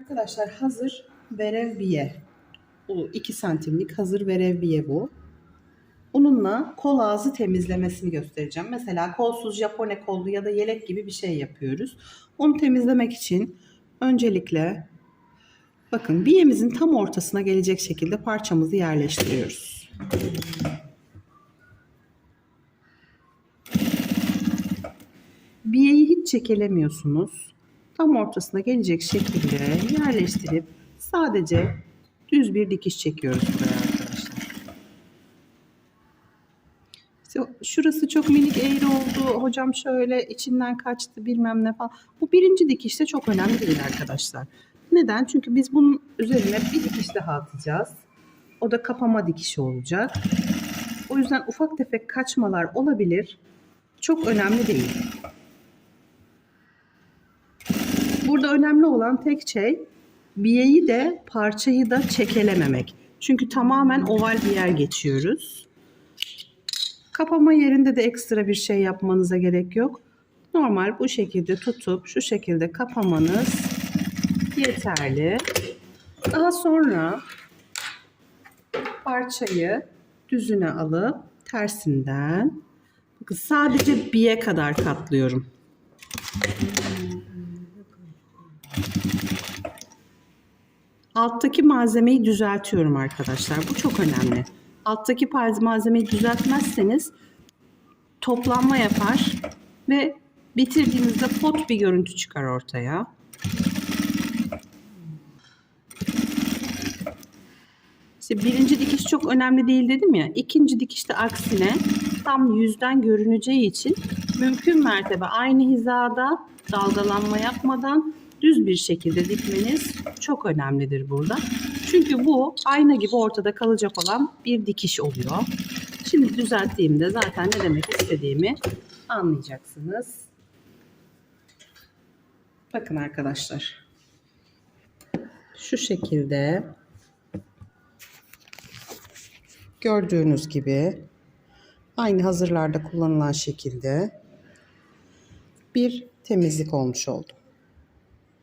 Arkadaşlar hazır verev biye. Bu 2 santimlik hazır verev biye bu. Bununla kol ağzı temizlemesini göstereceğim. Mesela kolsuz Japone kollu ya da yelek gibi bir şey yapıyoruz. Onu temizlemek için öncelikle bakın biyemizin tam ortasına gelecek şekilde parçamızı yerleştiriyoruz. Biyeyi hiç çekelemiyorsunuz. Tam ortasına gelecek şekilde yerleştirip sadece düz bir dikiş çekiyoruz buraya arkadaşlar. İşte şurası çok minik eğri oldu. Hocam şöyle içinden kaçtı bilmem ne falan. Bu birinci dikişte çok önemli değil arkadaşlar. Neden? Çünkü biz bunun üzerine bir dikiş daha atacağız. O da kapama dikişi olacak. O yüzden ufak tefek kaçmalar olabilir. Çok önemli değil. Burada önemli olan tek şey biyeyi de parçayı da çekelememek. Çünkü tamamen oval bir yer geçiyoruz. Kapama yerinde de ekstra bir şey yapmanıza gerek yok. Normal bu şekilde tutup şu şekilde kapamanız yeterli. Daha sonra parçayı düzüne alıp tersinden sadece biye kadar katlıyorum. Alttaki malzemeyi düzeltiyorum arkadaşlar. Bu çok önemli. Alttaki malzemeyi düzeltmezseniz toplanma yapar ve bitirdiğimizde pot bir görüntü çıkar ortaya. İşte birinci dikiş çok önemli değil dedim ya. İkinci dikişte aksine tam yüzden görüneceği için mümkün mertebe aynı hizada dalgalanma yapmadan düz bir şekilde dikmeniz çok önemlidir burada. Çünkü bu ayna gibi ortada kalacak olan bir dikiş oluyor. Şimdi düzelttiğimde zaten ne demek istediğimi anlayacaksınız. Bakın arkadaşlar. Şu şekilde gördüğünüz gibi aynı hazırlarda kullanılan şekilde bir temizlik olmuş oldu.